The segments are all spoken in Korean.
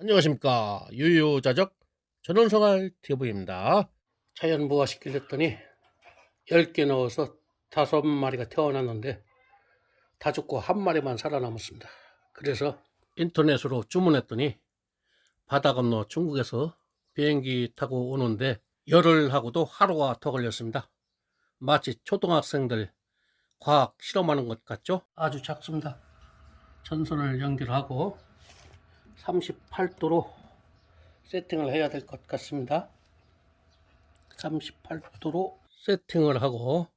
안녕하십니까. 유유자적 전원생활 TV입니다. 자연 부화 시키랬더니 10개 넣어서 5마리가 태어났는데 다 죽고 한 마리만 살아남았습니다. 그래서 인터넷으로 주문했더니 바다 건너 중국에서 비행기 타고 오는데 열흘 하고도 하루가 더 걸렸습니다. 마치 초등학생들 과학 실험하는 것 같죠? 아주 작습니다. 전선을 연결하고 38도로 세팅을 해야 될 것 같습니다. 38도로 세팅을 하고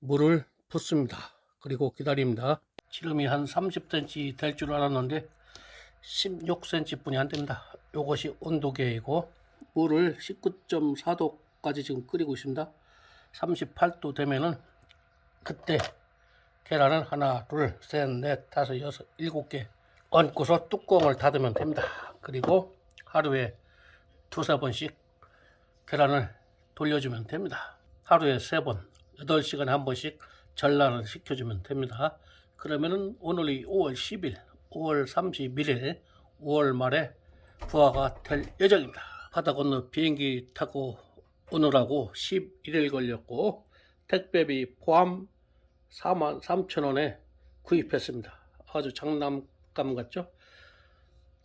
물을 붓습니다. 그리고 기다립니다. 지름이 한 30cm 될 줄 알았는데 16cm 뿐이 안 됩니다. 이것이 온도계이고 물을 19.4도까지 지금 끓이고 있습니다. 38도 되면은 그때 계란을 하나, 둘, 셋, 넷, 다섯, 여섯, 일곱 개 얹고서 뚜껑을 닫으면 됩니다. 그리고 하루에 두세 번씩 계란을 돌려주면 됩니다. 하루에 세 번, 8시간에 한 번씩 전란을 시켜주면 됩니다. 그러면은 오늘이 5월 10일, 5월 31일, 5월 말에 부화가 될 예정입니다. 바다 건너 비행기 타고 오느라고 11일 걸렸고 택배비 포함 4만 3천 원에 구입했습니다. 아주 장난 감 같죠?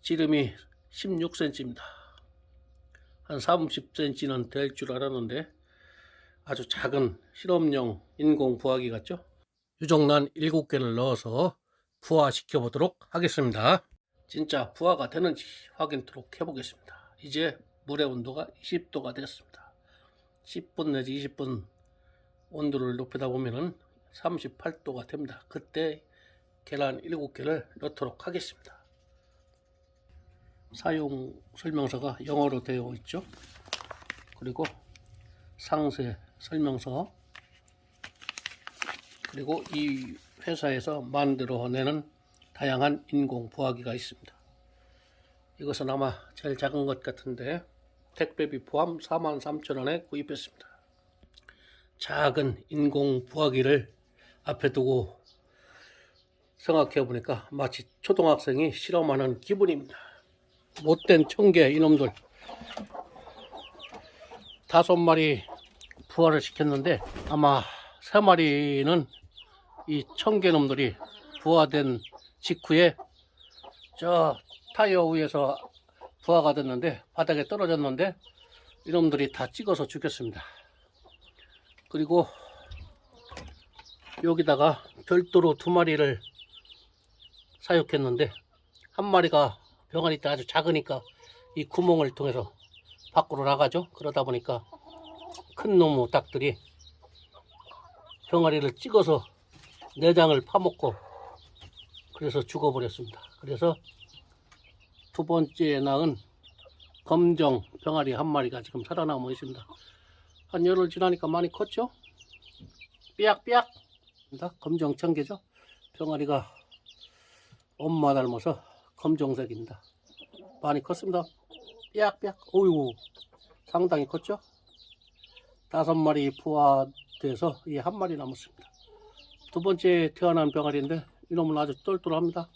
지름이 16cm입니다. 한 30cm는 될 줄 알았는데 아주 작은 실험용 인공 부화기 같죠? 유정란 7개를 넣어서 부화시켜 보도록 하겠습니다. 진짜 부화가 되는지 확인토록 해보겠습니다. 이제 물의 온도가 20도가 됐습니다. 10분 내지 20분 온도를 높이다 보면은 38도가 됩니다. 그때 계란 7개를 넣도록 하겠습니다. 사용 설명서가 영어로 되어 있죠. 그리고 상세 설명서 그리고 이 회사에서 만들어내는 다양한 인공 부화기가 있습니다. 이것은 아마 제일 작은 것 같은데 택배비 포함 43,000원에 구입했습니다. 작은 인공 부화기를 앞에 두고 생각해 보니까 마치 초등학생이 실험하는 기분입니다. 못된 청개 이놈들 다섯 마리 부화를 시켰는데 아마 세 마리는 이 청개 놈들이 부화된 직후에 저 타이어 위에서 부화가 됐는데 바닥에 떨어졌는데 이놈들이 다 찍어서 죽였습니다. 그리고 여기다가 별도로 두 마리를 사육했는데 한 마리가 병아리 때 아주 작으니까 이 구멍을 통해서 밖으로 나가죠. 그러다 보니까 큰 놈의 닭들이 병아리를 찍어서 내장을 파먹고 그래서 죽어버렸습니다. 그래서 두 번째 낳은 검정 병아리 한 마리가 지금 살아남아 있습니다. 한 열흘 지나니까 많이 컸죠? 삐약삐약 검정 청개죠? 병아리가 엄마 닮아서 검정색입니다. 많이 컸습니다. 삐약삐약. 오유 상당히 컸죠? 다섯 마리 부화돼서 이 한 마리 남았습니다. 두 번째 태어난 병아리인데 이놈은 아주 똘똘합니다.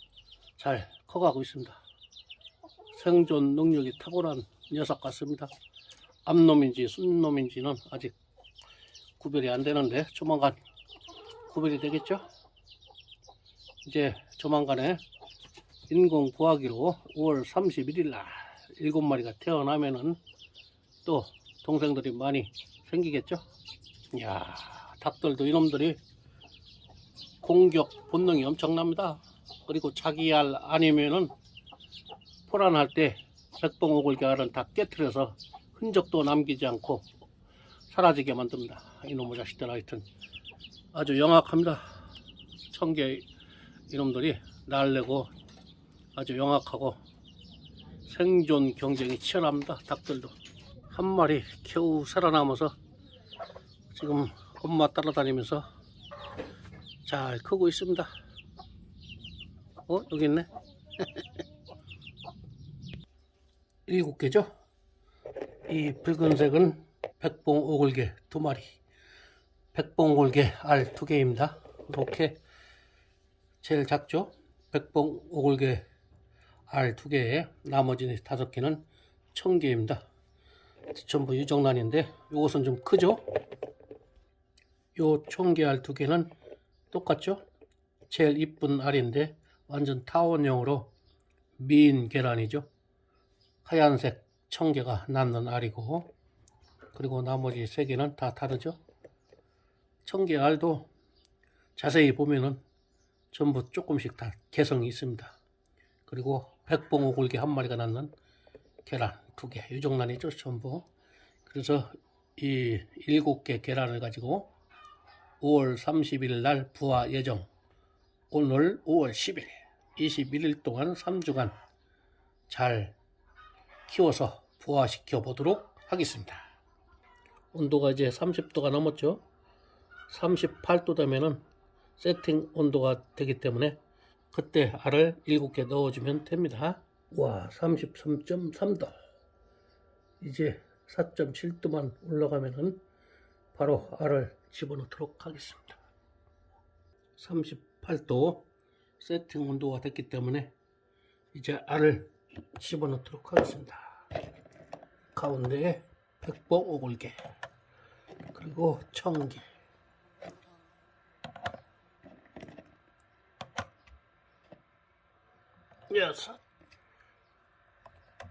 잘 커가고 있습니다. 생존 능력이 탁월한 녀석 같습니다. 암놈인지 순놈인지는 아직 구별이 안 되는데 조만간 구별이 되겠죠? 이제 조만간에 인공 부화기로 5월 31일 날 7마리가 태어나면은 또 동생들이 많이 생기겠죠? 이야, 닭들도 이놈들이 공격 본능이 엄청납니다. 그리고 자기 알 아니면은 포란할 때 백봉오골개 알은 다 깨트려서 흔적도 남기지 않고 사라지게 만듭니다. 이놈의 자식들 하여튼 아주 영악합니다. 청개 이놈들이 날래고 아주 영악하고 생존 경쟁이 치열합니다. 닭들도 한 마리 겨우 살아남아서 지금 엄마 따라다니면서 잘 크고 있습니다. 어 여기 있네. 일곱 개죠. 이 붉은색은 백봉 오골개 두 마리, 백봉 오골개 알 두 개입니다. 이렇게 제일 작죠. 백봉 오골개 알두 개에 나머지 다섯 개는 청개입니다. 전부 유정란인데 이것은 좀 크죠? 요 청개알 두 개는 똑같죠? 제일 이쁜 알인데 완전 타원형으로 미인 계란이죠. 하얀색 청개가 남는 알이고 그리고 나머지 세 개는 다 다르죠. 청개 알도 자세히 보면은 전부 조금씩 다 개성이 있습니다. 그리고 백봉 오골개 한 마리가 낳는 계란 두 개, 유정란이죠 전부. 그래서 이 일곱 개 계란을 가지고 5월 30일 날 부화 예정. 오늘 5월 10일, 21일 동안 3주간 잘 키워서 부화시켜 보도록 하겠습니다. 온도가 이제 30도가 넘었죠. 38도 되면은 세팅 온도가 되기 때문에 그때 알을 7개 넣어주면 됩니다. 와, 33.3도. 이제 4.7도만 올라가면은 바로 알을 집어넣도록 하겠습니다. 38도 세팅 온도가 됐기 때문에 이제 알을 집어넣도록 하겠습니다. 가운데에 백봉 오골개 그리고 청개 여섯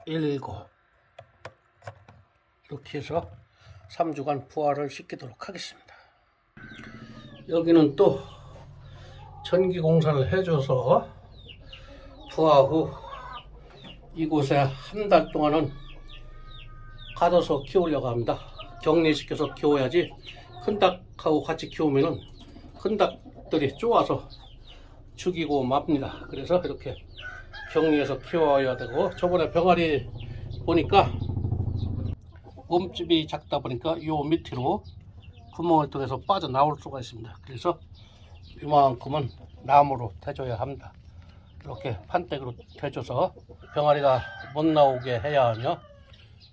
일곱 이렇게 해서 3주간 부화를 시키도록 하겠습니다. 여기는 또 전기 공사를 해줘서 부화 후 이곳에 한 달 동안은 가둬서 키우려고 합니다. 격리시켜서 키워야지 큰 닭하고 같이 키우면은 큰 닭들이 쪼아서 죽이고 맙니다. 그래서 이렇게 격리해서 키워야 되고 저번에 병아리 보니까 몸집이 작다 보니까 요 밑으로 구멍을 통해서 빠져나올 수가 있습니다. 그래서 이만큼은 나무로 태줘야 합니다. 이렇게 판때기로 태줘서 병아리가 못 나오게 해야 하며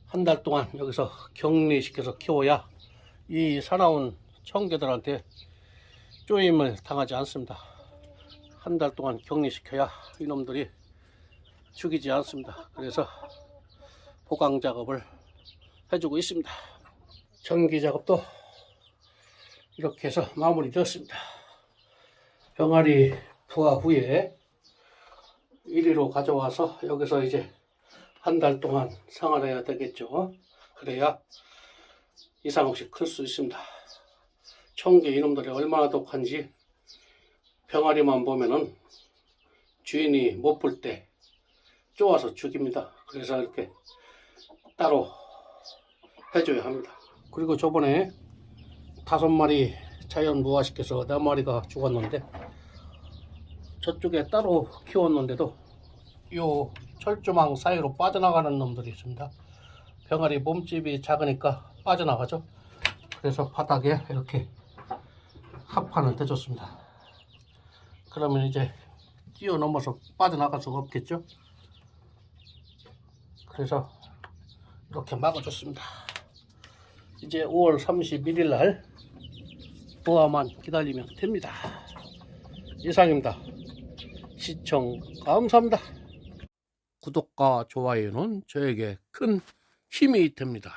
한 달 동안 여기서 격리시켜서 키워야 이 사나운 청개들한테 쪼임을 당하지 않습니다. 한 달 동안 격리시켜야 이놈들이 죽이지 않습니다. 그래서 보강 작업을 해주고 있습니다. 전기 작업도 이렇게 해서 마무리 되었습니다. 병아리 부화 후에 이리로 가져와서 여기서 이제 한 달 동안 생활해야 되겠죠. 그래야 이상 없이 클 수 있습니다. 청개 이놈들이 얼마나 독한지 병아리만 보면은 주인이 못 볼 때 쪼아서 죽입니다. 그래서 이렇게 따로 해줘야 합니다. 그리고 저번에 다섯 마리 자연 무화시켜서 네 마리가 죽었는데 저쪽에 따로 키웠는데도 요 철조망 사이로 빠져나가는 놈들이 있습니다. 병아리 몸집이 작으니까 빠져나가죠. 그래서 바닥에 이렇게 합판을 대줬습니다. 그러면 이제 뛰어넘어서 빠져나갈 수가 없겠죠. 그래서 이렇게 막아줬습니다. 이제 5월 31일 날 부화만 기다리면 됩니다. 이상입니다. 시청 감사합니다. 구독과 좋아요는 저에게 큰 힘이 됩니다.